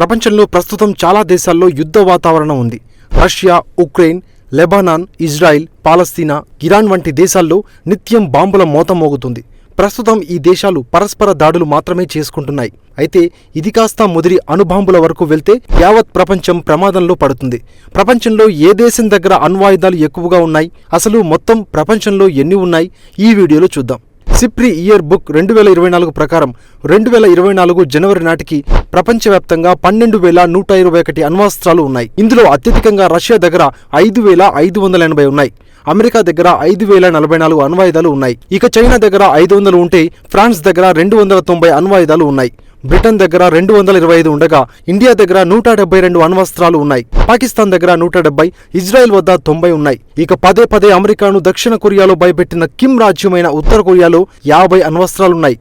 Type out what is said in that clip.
ప్రపంచంలో ప్రస్తుతం చాలా దేశాల్లో యుద్ధ వాతావరణం ఉంది. Russia Ukraine Lebanon Israel Palestine Iran వంటి దేశాల్లో నిత్యం బాంబుల మోత మోగుతుంది. ప్రస్తుతం ఈ దేశాలు పరస్పర దాడులు మాత్రమే చేసుకుంటున్నాయి. అయితే ఇది కాస్త ముదిరి అణుబాంబుల వరకు వెళ్తే యావత్ ప్రపంచం ప్రమాదంలో పడుతుంది. ప్రపంచంలో ఏ దేశం దగ్గర అణ్వాయుధాలు ఎక్కువగా ఉన్నాయి? అసలు మొత్తం ప్రపంచంలో ఎన్ని ఉన్నాయి? ఈ వీడియోలో చూద్దాం. సిప్రి ఇయర్ బుక్ రెండు వేల ఇరవై నాలుగు ప్రకారం రెండు వేల ఇరవై నాలుగు జనవరి నాటికి ప్రపంచవ్యాప్తంగా పన్నెండు వేల నూట ఇరవై ఒకటి అణ్వాస్త్రాలు ఉన్నాయి. ఇందులో అత్యధికంగా రష్యా దగ్గర ఐదు వేల ఐదు వందల ఎనభై ఉన్నాయి. అమెరికా దగ్గర ఐదు వేల నలభై నాలుగు అణ్వాయుధాలు ఉన్నాయి. ఇక చైనా దగ్గర ఐదు వందలు ఉంటే ఫ్రాన్స్ దగ్గర రెండు వందల తొంభై అణ్వాయుధాలు ఉన్నాయి. బ్రిటన్ దగ్గర రెండు వందల ఇరవై ఐదు ఉండగా ఇండియా దగ్గర నూట డెబ్బై రెండు అణ్వస్త్రాలు ఉన్నాయి. పాకిస్తాన్ దగ్గర నూట డెబ్బై ఇజ్రాయెల్ వద్ద తొంభై ఉన్నాయి. ఇక పదే పదే అమెరికాను దక్షిణ కొరియాలో భయపెట్టిన కిమ్ రాజ్యమైన ఉత్తర కొరియాలో యాభై అణ్వస్త్రాలున్నాయి.